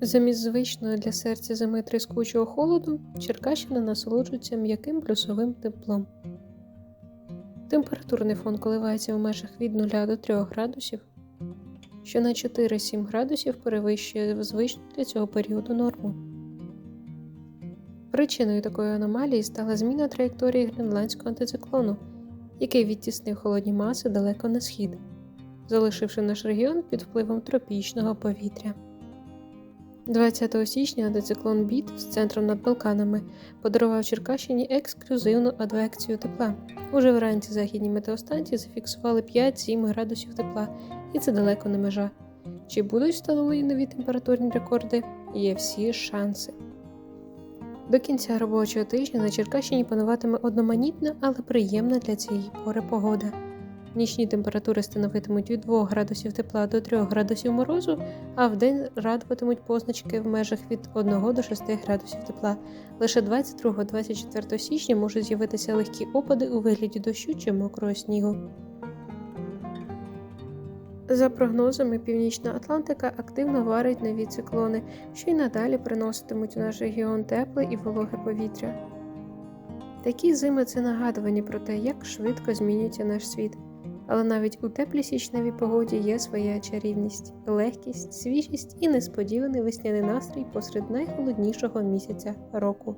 Замість звичного для серця зими тріскучого холоду, Черкащина насолоджується м'яким плюсовим теплом. Температурний фон коливається в межах від 0 до 3 градусів, що на 4-7 градусів перевищує звичну для цього періоду норму. Причиною такої аномалії стала зміна траєкторії гренландського антициклону, який відтіснив холодні маси далеко на схід, залишивши наш регіон під впливом тропічного повітря. 20 січня антициклон Біт з центром над Балканами подарував Черкащині ексклюзивну адвекцію тепла. Уже вранці західні метеостанції зафіксували 5-7 градусів тепла, і це далеко не межа. Чи будуть встановлені нові температурні рекорди? Є всі шанси. До кінця робочого тижня на Черкащині пануватиме одноманітна, але приємна для цієї пори погода. Нічні температури становитимуть від 2 градусів тепла до 3 градусів морозу, а вдень радуватимуть позначки в межах від 1 до 6 градусів тепла. Лише 22-24 січня можуть з'явитися легкі опади у вигляді дощу чи мокрого снігу. За прогнозами, Північна Атлантика активно варить нові циклони, що й надалі приноситимуть у наш регіон тепле і вологе повітря. Такі зими це нагадування про те, як швидко змінюється наш світ. Але навіть у теплій січневій погоді є своя чарівність, легкість, свіжість і несподіваний весняний настрій посеред найхолоднішого місяця року.